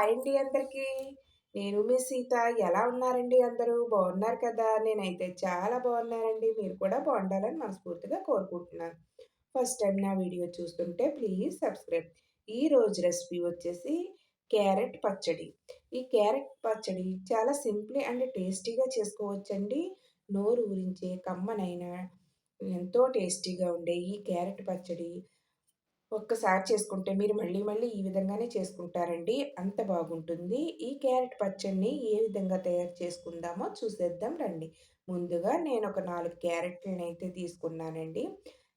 Hi అండి అందరికీ. నేను మీ సీత. ఎలా ఉన్నారండి అందరూ? బాగున్నారు కదా! నేనైతే చాలా బాగున్నానండి. మీరు కూడా బాగుండాలని మనస్ఫూర్తిగా కోరుకుంటున్నాను. ఫస్ట్ టైం నా వీడియో చూస్తుంటే ప్లీజ్ సబ్స్క్రైబ్. ఈ రోజు రెసిపీ వచ్చేసి క్యారెట్ పచ్చడి. ఈ క్యారెట్ పచ్చడి చాలా సింపుల్ అండ్ టేస్టీగా చేసుకోవచ్చండి. నోరు ఊరించే కమ్మనైన ఎంతో టేస్టీగా ఉండే ఈ క్యారెట్ పచ్చడి ఒక్కసారి చేసుకుంటే మీరు మళ్ళీ మళ్ళీ ఈ విధంగానే చేసుకుంటారండి. అంత బాగుంటుంది. ఈ క్యారెట్ పచ్చడిని ఏ విధంగా తయారు చేసుకుందామో చూసేద్దాం రండి. ముందుగా నేను ఒక నాలుగు క్యారెట్లను అయితే తీసుకున్నానండి.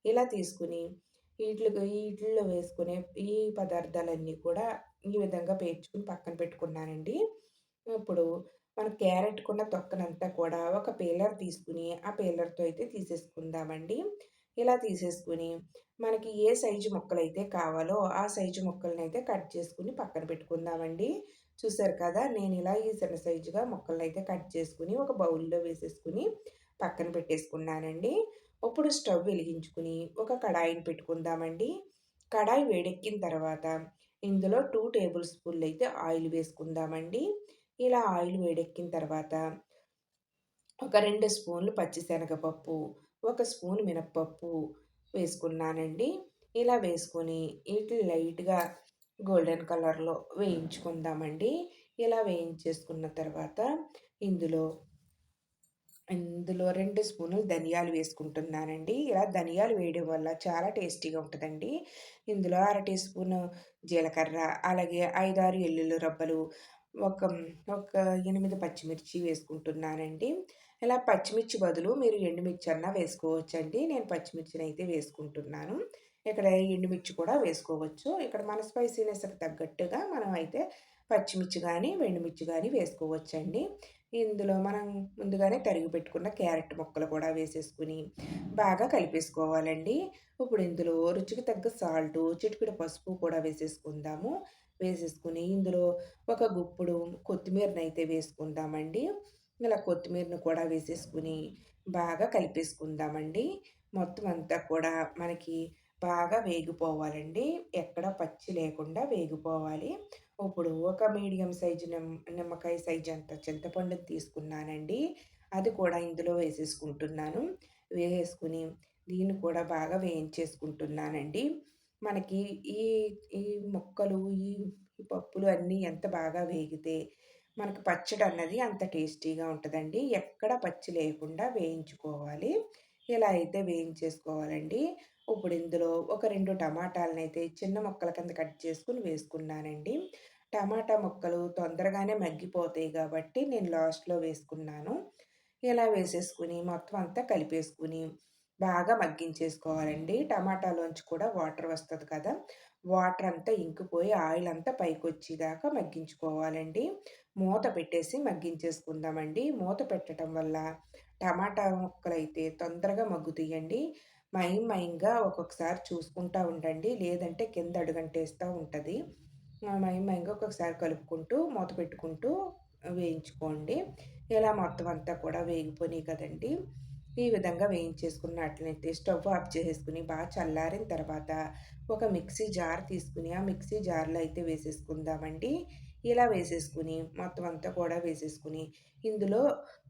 ఇలా తీసుకుని వీటికి వీటిల్లో వేసుకునే ఈ పదార్థాలన్నీ కూడా ఈ విధంగా పేర్చుకుని పక్కన పెట్టుకున్నానండి. ఇప్పుడు మన క్యారెట్కున్న తొక్కనంతా కూడా ఒక పీలర్ తీసుకుని ఆ పీలర్తో అయితే తీసేసుకుందామండి. ఇలా తీసేసుకుని మనకి ఏ సైజు మొక్కలైతే కావాలో ఆ సైజు ముక్కలనైతే కట్ చేసుకుని పక్కన పెట్టుకుందామండి. చూసారు కదా నేను ఇలా ఈ చిన్న సైజుగా మొక్కలని అయితే కట్ చేసుకుని ఒక బౌల్లో వేసేసుకుని పక్కన పెట్టేసుకున్నానండి. ఇప్పుడు స్టవ్ వెలిగించుకుని ఒక కడాయిని పెట్టుకుందామండి. కడాయి వేడెక్కిన తర్వాత ఇందులో టూ టేబుల్ స్పూన్లు అయితే ఆయిల్ వేసుకుందామండి. ఇలా ఆయిల్ వేడెక్కిన తర్వాత ఒక రెండు స్పూన్లు పచ్చిశనగపప్పు ఒక స్పూన్ మినప్పప్పు వేసుకున్నానండి. ఇలా వేసుకొని వీటి లైట్గా గోల్డెన్ కలర్లో వేయించుకుందామండి. ఇలా వేయించేసుకున్న తర్వాత ఇందులో ఇందులో రెండు స్పూన్లు ధనియాలు వేసుకుంటున్నానండి. ఇలా ధనియాలు వేయడం వల్ల చాలా టేస్టీగా ఉంటుందండి. ఇందులో అర టీ స్పూన్ జీలకర్ర అలాగే ఐదారు ఎల్లుల్లి రబ్బలు ఒక ఒక ఎనిమిది పచ్చిమిర్చి వేసుకుంటున్నానండి. ఇలా పచ్చిమిర్చి బదులు మీరు ఎండుమిర్చి అన్నా వేసుకోవచ్చండి. నేను పచ్చిమిర్చిని అయితే వేసుకుంటున్నాను. ఇక్కడ ఎండుమిర్చి కూడా వేసుకోవచ్చు. ఇక్కడ మన స్పైసీనెస్కి తగ్గట్టుగా మనం అయితే పచ్చిమిర్చి కానీ ఎండుమిర్చి కానీ వేసుకోవచ్చండి. ఇందులో మనం ముందుగానే తరిగి పెట్టుకున్న క్యారెట్ ముక్కలు కూడా వేసేసుకుని బాగా కలిపేసుకోవాలండి. ఇప్పుడు ఇందులో రుచికి తగ్గ సాల్టు చిటికిడ పసుపు కూడా వేసేసుకుందాము. వేసేసుకుని ఇందులో ఒక గుప్పుడు కొత్తిమీరని అయితే వేసుకుందామండి. ఇలా కొత్తిమీరను కూడా వేసేసుకుని బాగా కలిపేసుకుందామండి. మొత్తం అంతా కూడా మనకి బాగా వేగిపోవాలండి. ఎక్కడ పచ్చి లేకుండా వేగిపోవాలి. ఇప్పుడు ఒక మీడియం సైజు నిమ్మ నిమ్మకాయ సైజు అంత చింతపండు తీసుకున్నానండి. అది కూడా ఇందులో వేసేసుకుంటున్నాను. వేసేసుకుని దీన్ని కూడా బాగా వేయించేసుకుంటున్నానండి. మనకి ఈ ఈ మొక్కలు ఈ పప్పులు అన్నీ ఎంత బాగా వేగితే మనకు పచ్చడి అన్నది అంత టేస్టీగా ఉంటుందండి. ఎక్కడ పచ్చి లేకుండా వేయించుకోవాలి. ఇలా అయితే వేయించేసుకోవాలండి. ఇప్పుడు ఇందులో ఒక రెండు టమాటాలను అయితే చిన్న ముక్కల కింద కట్ చేసుకుని వేసుకున్నానండి. టమాటా ముక్కలు తొందరగానే మగ్గిపోతాయి కాబట్టి నేను లాస్ట్లో వేసుకున్నాను. ఇలా వేసేసుకుని మొత్తం అంతా కలిపేసుకుని బాగా మగ్గించేసుకోవాలండి. టమాటాలోంచి కూడా వాటర్ వస్తుంది కదా. వాటర్ అంతా ఇంకిపోయి ఆయిల్ అంతా పైకి వచ్చేదాకా మగ్గించుకోవాలండి. మూత పెట్టేసి మగ్గించేసుకుందామండి. మూత పెట్టడం వల్ల టమాటా ముక్కలు అయితే తొందరగా మగ్గుతాయండి. మైం మైంగా ఒక్కొక్కసారి చూసుకుంటూ ఉండండి. లేదంటే కింద అడుగంటేస్తూ ఉంటుంది. మైం మైంగా ఒక్కొక్కసారి కలుపుకుంటూ మూత పెట్టుకుంటూ వేయించుకోండి. ఇలా మొత్తం అంతా కూడా వేగిపోయినాయి కదండి. ఈ విధంగా వేయించేసుకున్నట్లయితే స్టవ్ ఆఫ్ చేసేసుకుని బాగా చల్లారిన తర్వాత ఒక మిక్సీ జార్ తీసుకుని ఆ మిక్సీ జార్లో అయితే వేసేసుకుందామండి. ఇలా వేసేసుకుని మొత్తం అంతా కూడా వేసేసుకుని ఇందులో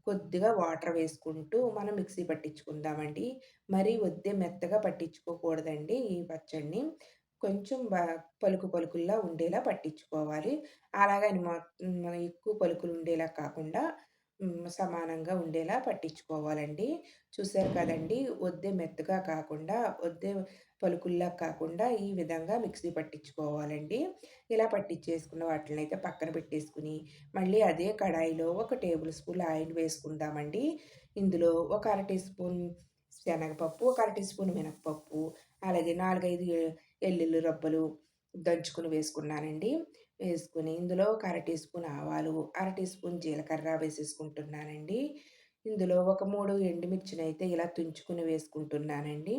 కొద్దిగా వాటర్ వేసుకుంటూ మనం మిక్సీ పట్టించుకుందామండి. మరీ వద్దే మెత్తగా పట్టించుకోకూడదండి ఈ పచ్చడిని. కొంచెం పలుకు పలుకుల్లా ఉండేలా పట్టించుకోవాలి. అలాగని ఎక్కువ పలుకులు ఉండేలా కాకుండా సమానంగా ఉండేలా పట్టించుకోవాలండి. చూసారు కదండి వద్దే మెత్తగా కాకుండా వద్దే పలుకుల్లా కాకుండా ఈ విధంగా మిక్సీ పట్టించుకోవాలండి. ఇలా పట్టించేసుకున్న వాటిని అయితే పక్కన పెట్టేసుకుని మళ్ళీ అదే కడాయిలో ఒక టేబుల్ స్పూన్ ఆయిల్ వేసుకుందామండి. ఇందులో ఒక అర టీ స్పూన్ శనగపప్పు ఒక అర టీ స్పూన్ మినపప్పు అలాగే నాలుగైదు ఎల్లుల్లి రబ్బలు దంచుకుని వేసుకున్నానండి. వేసుకుని ఇందులో ఒక అర టీ స్పూన్ ఆవాలు అర టీ స్పూన్ జీలకర్ర వేసేసుకుంటున్నానండి. ఇందులో ఒక మూడు ఎండుమిర్చిని అయితే ఇలా తుంచుకుని వేసుకుంటున్నానండి.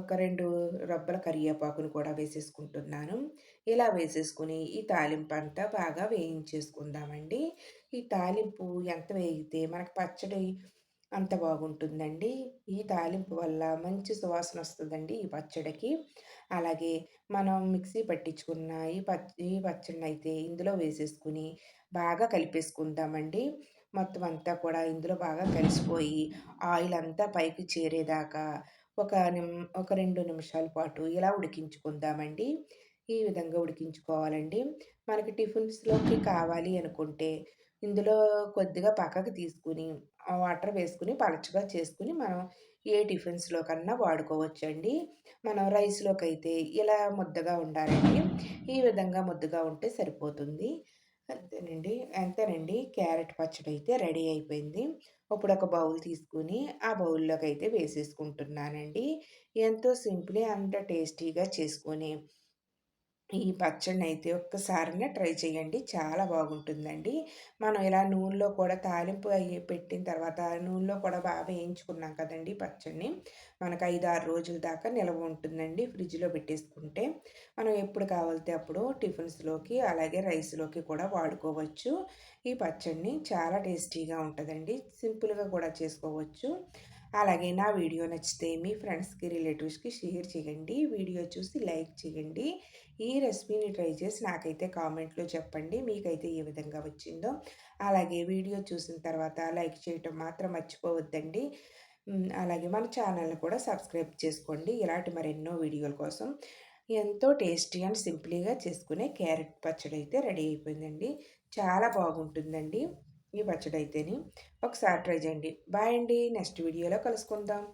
ఒక రెండు రబ్బల కరివేపాకును కూడా వేసేసుకుంటున్నాను. ఇలా వేసేసుకుని ఈ తాలింపు అంతా బాగా వేయించేసుకుందామండి. ఈ తాలింపు ఎంత వేగితే మనకు పచ్చడి అంత బాగుంటుందండి. ఈ తాలింపు వల్ల మంచి సువాసన వస్తుందండి ఈ పచ్చడికి. అలాగే మనం మిక్సీ పట్టించుకున్న ఈ పచ్చ ఈ పచ్చడిని అయితే ఇందులో వేసేసుకొని బాగా కలిపేసుకుందామండి. మొత్తం అంతా కూడా ఇందులో బాగా కలిసిపోయి ఆయిల్ అంతా పైకి చేరేదాకా ఒక నిమ్ ఒక రెండు నిమిషాల పాటు ఇలా ఉడికించుకుందామండి. ఈ విధంగా ఉడికించుకోవాలండి. మనకి టిఫిన్స్‌లోకి కావాలి అనుకుంటే ఇందులో కొద్దిగా పక్కకు తీసుకొని వాటర్ వేసుకొని పలచగా చేసుకొని మనం ఏ టిఫిన్స్‌లో కన్నా వాడుకోవచ్చండి. మనం రైస్‌లోకైతే ఇలా ముద్దగా ఉండాలండి. ఈ విధంగా ముద్దగా ఉంటే సరిపోతుంది. అంతేనండి. అంతేనండి. క్యారెట్ పచ్చడి అయితే రెడీ అయిపోయింది. ఇప్పుడు ఒక బౌల్ తీసుకొని ఆ బౌల్‌లోకైతే వేసేసుకుంటున్నానండి. ఎంతో సింపుల్ అంత టేస్టీగా చేసుకొని ఈ పచ్చడిని అయితే ఒక్కసారైనా ట్రై చేయండి. చాలా బాగుంటుందండి. మనం ఇలా నూనెలో కూడా తాలింపు అయ్యి పెట్టిన తర్వాత నూనెలో కూడా బాగా వేయించుకున్నాం కదండి పచ్చడిని. మనకు 5, 6 రోజుల దాకా నిల్వ ఉంటుందండి ఫ్రిడ్జ్‌లో పెట్టేసుకుంటే. మనం ఎప్పుడు కావాలితే అప్పుడు టిఫిన్స్‌లోకి అలాగే రైస్‌లోకి కూడా వాడుకోవచ్చు. ఈ పచ్చడిని చాలా టేస్టీగా ఉంటుందండి సింపుల్‌గా కూడా చేసుకోవచ్చు. అలాగే నా వీడియో నచ్చితే మీ ఫ్రెండ్స్‌కి, రిలేటివ్స్‌కి షేర్ చేయండి. వీడియో చూసి లైక్ చేయండి. ఈ రెసిపీని ట్రై చేసి నాకైతే కామెంట్‌లో చెప్పండి. మీకైతే ఏ విధంగా వచ్చిందో. అలాగే వీడియో చూసిన తర్వాత లైక్ చేయటం మాత్రం మర్చిపోవద్దండి. అలాగే మన ఛానల్‌ని కూడా సబ్స్క్రైబ్ చేసుకోండి. ఇలాంటి మరెన్నో వీడియోల కోసం. ఎంతో టేస్టీ అండ్ సింపుల్‌గా చేసుకునే క్యారెట్ పచ్చడి అయితే రెడీ అయిపోయిందండి. చాలా బాగుంటుందండి ఈ అయితేని ఒకసారి ట్రై చేయండి. బాయ్ అండి. నెక్స్ట్ వీడియోలో కలుసుకుందాం.